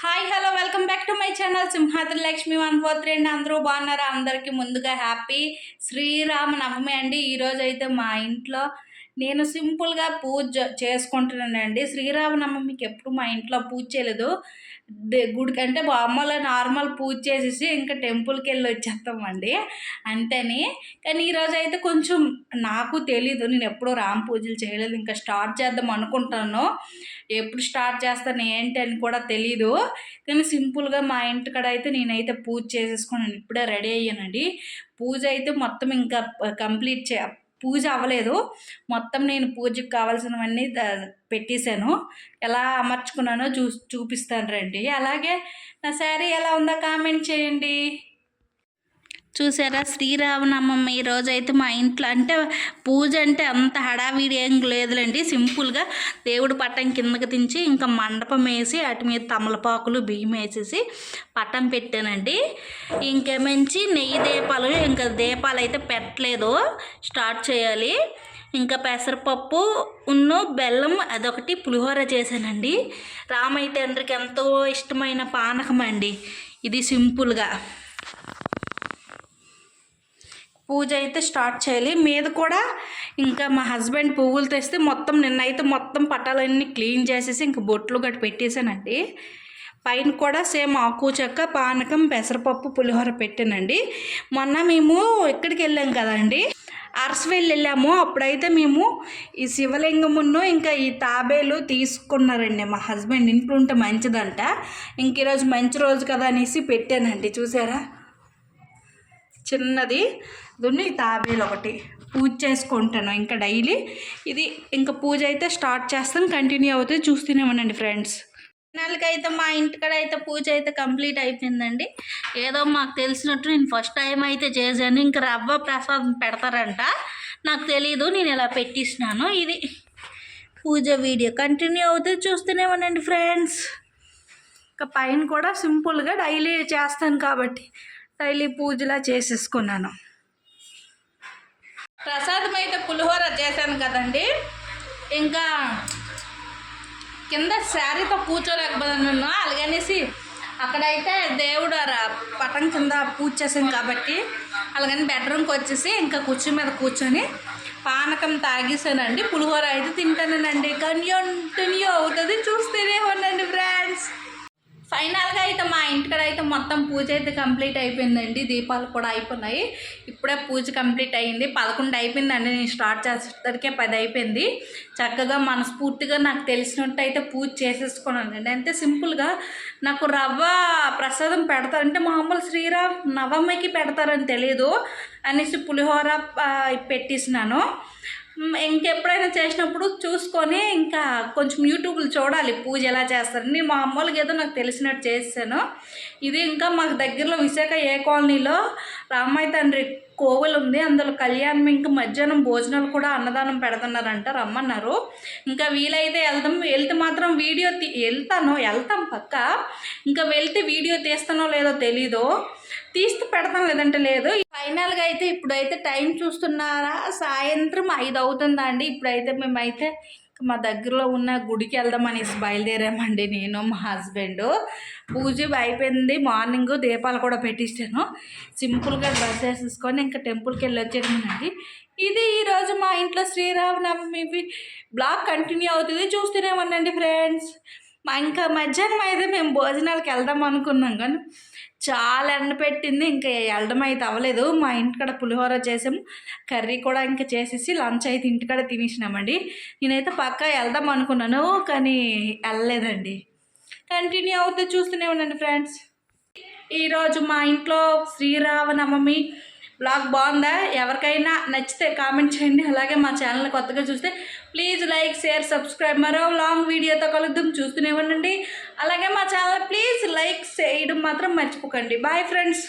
Hi hello welcome back to my channel Simhadri Lakshmi one four three అండి అందరూ బాగున్నారా? అందరికీ ముందుగా హ్యాపీ శ్రీరామ నవమి అండి. ఈరోజు అయితే మా ఇంట్లో నేను సింపుల్గా పూజ చేసుకుంటున్నానండి. శ్రీరామనవమికి ఎప్పుడు మా ఇంట్లో పూజ చేయలేదు. గుడికి అంటే మామూలు నార్మల్ పూజ చేసేసి ఇంకా టెంపుల్కి వెళ్ళి వచ్చేస్తామండి. అంతేని. కానీ ఈరోజు అయితే కొంచెం నాకు తెలీదు. నేను ఎప్పుడూ రామ పూజలు చేయలేదు. ఇంకా స్టార్ట్ చేద్దాం అనుకుంటాను. ఎప్పుడు స్టార్ట్ చేస్తాను ఏంటి అని కూడా తెలీదు. కానీ సింపుల్గా మా ఇంటికాడ అయితే నేనైతే పూజ చేసేసుకున్నాను. ఇప్పుడే రెడీ అయ్యానండి. పూజ అయితే మొత్తం ఇంకా కంప్లీట్ చే పూజ అవ్వలేదు. మొత్తం నేను పూజకి కావాల్సినవన్నీ పెట్టేశాను. ఎలా అమర్చుకున్నానో చూ చూపిస్తాను రండి. అలాగే నా శారీ ఎలా ఉందో కామెంట్ చేయండి. చూసారా? శ్రీరామనవమి ఈ రోజు అయితే మా ఇంట్లో అంటే పూజ అంటే అంత హడావిడి ఏం లేదులేండి. సింపుల్గా దేవుడు పట్టం కిందకి దించి ఇంకా మండపం వేసి అటు మీద తమలపాకులు బియ్యం వేసేసి పట్టం పెట్టానండి. ఇంకేమించి నెయ్యి దీపాలు ఇంకా దీపాలు అయితే పెట్టలేదు. స్టార్ట్ చేయాలి. ఇంకా పెసరపప్పు ఉన్న బెల్లం అదొకటి పులిహోర చేశానండి. రామయ్య తండ్రికి ఎంతో ఇష్టమైన పానకం అండి. ఇది సింపుల్గా. పూజ అయితే స్టార్ట్ చేయాలి. మీద కూడా ఇంకా మా హస్బెండ్ పువ్వులు తెస్తే మొత్తం నిన్నైతే మొత్తం పట్టాలన్నీ క్లీన్ చేసేసి ఇంకా బొట్లు గట్టి పెట్టేశానండి. పైన కూడా సేమ్ ఆకు చెక్క పానకం పెసరపప్పు పులిహోర పెట్టానండి. మొన్న మేము ఇక్కడికి వెళ్ళాం కదండి అరసవెల్లి వెళ్ళాము. అప్పుడైతే మేము ఈ శివలింగమును ఇంకా ఈ తాబేలు తీసుకున్నారండి. మా హస్బెండ్ ఇంట్లో ఉంటే మంచిదంట. ఇంక ఈరోజు మంచి రోజు కదా అనేసి పెట్టానండి. చూసారా? చిన్నది. దున్ని తాబేలు ఒకటి. పూజ చేసుకుంటాను ఇంకా డైలీ. ఇది ఇంకా పూజ అయితే స్టార్ట్ చేస్తాం. కంటిన్యూ అవుతుంది చూస్తూనే ఉండండి ఫ్రెండ్స్. అయితే మా ఇంటికాడ అయితే పూజ అయితే కంప్లీట్ అయిపోయిందండి. ఏదో మాకు తెలిసినట్టు నేను ఫస్ట్ టైం అయితే చేశాను. ఇంకా రవ్వ ప్రసాదం పెడతారంట. నాకు తెలియదు నేను ఇలా పెట్టిస్తున్నాను. ఇది పూజ వీడియో. కంటిన్యూ అవుతుంది చూస్తూనే ఉండండి ఫ్రెండ్స్. ఇంకా పైన కూడా సింపుల్గా డైలీ చేస్తాను కాబట్టి డైలీ పూజలా చేసేసుకున్నాను. ప్రసాదం అయితే పులిహోర చేశాను కదండి. ఇంకా కింద శారీతో కూర్చోలేకపోతున్నాను. అలాగనేసి అక్కడైతే దేవుడు పటం కింద పూజ చేసాం కాబట్టి అలాగని బెడ్రూమ్కి వచ్చేసి ఇంకా కుర్చీ మీద కూర్చొని పానకం తాగేసానండి పులిహోర అయితే తింటానండి. కంటిన్యూ అవుతుంది. చూస్తేనే ఉండండి ఫ్రెండ్స్ ఫైనల్గా అయితే మా ఇంటికాడ అయితే మొత్తం పూజ అయితే కంప్లీట్ అయిపోయిందండి. దీపాలు కూడా అయిపోయినాయి ఇప్పుడే పూజ కంప్లీట్ అయ్యింది. పదకొండు అయిపోయిందండి. నేను స్టార్ట్ చేసేసరికే పది అయిపోయింది. చక్కగా మనస్ఫూర్తిగా నాకు తెలిసినట్టు అయితే పూజ చేసేసుకున్నానండి. అంతే సింపుల్గా నాకు రవ్వ ప్రసాదం పెడతారంటే మామూలు శ్రీరామ్ నవమికి పెడతారని తెలియదు అనేసి పులిహోర పెట్టేసినాను. ఇంకెప్పుడైనా చేసినప్పుడు చూసుకొని ఇంకా కొంచెం యూట్యూబ్లో చూడాలి. పూజ ఎలా చేస్తారు? నేను మామూలుగా ఏదో నాకు తెలిసినట్టు చేశాను. ఇది ఇంకా మాకు దగ్గరలో విశాఖ ఏ కాలనీలో రామయ్య తండ్రి కోవెలు ఉంది. అందులో కళ్యాణం ఇంకా మధ్యాహ్నం భోజనాలు కూడా అన్నదానం పెడుతున్నారంట రమ్మన్నారు. ఇంకా వీలైతే వెళ్దాం. వెళ్తే మాత్రం వీడియో తీ వెళ్తాను. వెళ్తాం పక్క. ఇంకా వెళ్తే వీడియో తీస్తానో లేదో తెలీదు. తీస్తే పెడతాం లేదంటే లేదు. ఫైనల్గా అయితే ఇప్పుడైతే టైం చూస్తున్నారా? సాయంత్రం ఐదు అవుతుందండి ఇప్పుడైతే మేమైతే మా దగ్గరలో ఉన్న గుడికి వెళ్దాం అనేసి బయలుదేరామండి నేను మా హస్బెండ్. పూజ అయిపోయింది. మార్నింగ్ దీపాలు కూడా పెట్టించాను. సింపుల్గా డ్రెస్ వేసేసుకొని ఇంకా టెంపుల్కి వెళ్ళి వచ్చేసానండి ఇది ఈరోజు మా ఇంట్లో శ్రీరామనవమి. బ్లాగ్ కంటిన్యూ అవుతుంది. చూస్తూనే ఉండండి ఫ్రెండ్స్. ఇంకా మధ్యాహ్నం అయితే మేము భోజనాలకు వెళ్దాం అనుకున్నాం కానీ చాలా ఎండ పెట్టింది. ఇంకా వెళ్ళడం అయితే అవ్వలేదు. మా ఇంటికాడ పులిహోర చేసాము. కర్రీ కూడా ఇంకా చేసేసి లంచ్ అయితే ఇంటికాడ తినేసినామండి. నేనైతే పక్కా వెళ్దాం అనుకున్నాను కానీ వెళ్ళలేదండి. కంటిన్యూ అవుతే చూస్తూనే ఉండండి ఫ్రెండ్స్. ఈరోజు మా ఇంట్లో శ్రీరామనవమి బ్లాగ్ బాగుందా? ఎవరికైనా నచ్చితే కామెంట్ చేయండి. అలాగే మా ఛానల్ కొత్తగా చూస్తే ప్లీజ్ లైక్ షేర్ సబ్స్క్రైబ్. మరో లాంగ్ వీడియోతో కలుద్దాం. చూస్తూనే ఉండండి. అలాగే మా ఛానల్ ప్లీజ్ లైక్ చేయడం మాత్రం మర్చిపోకండి. Bye friends.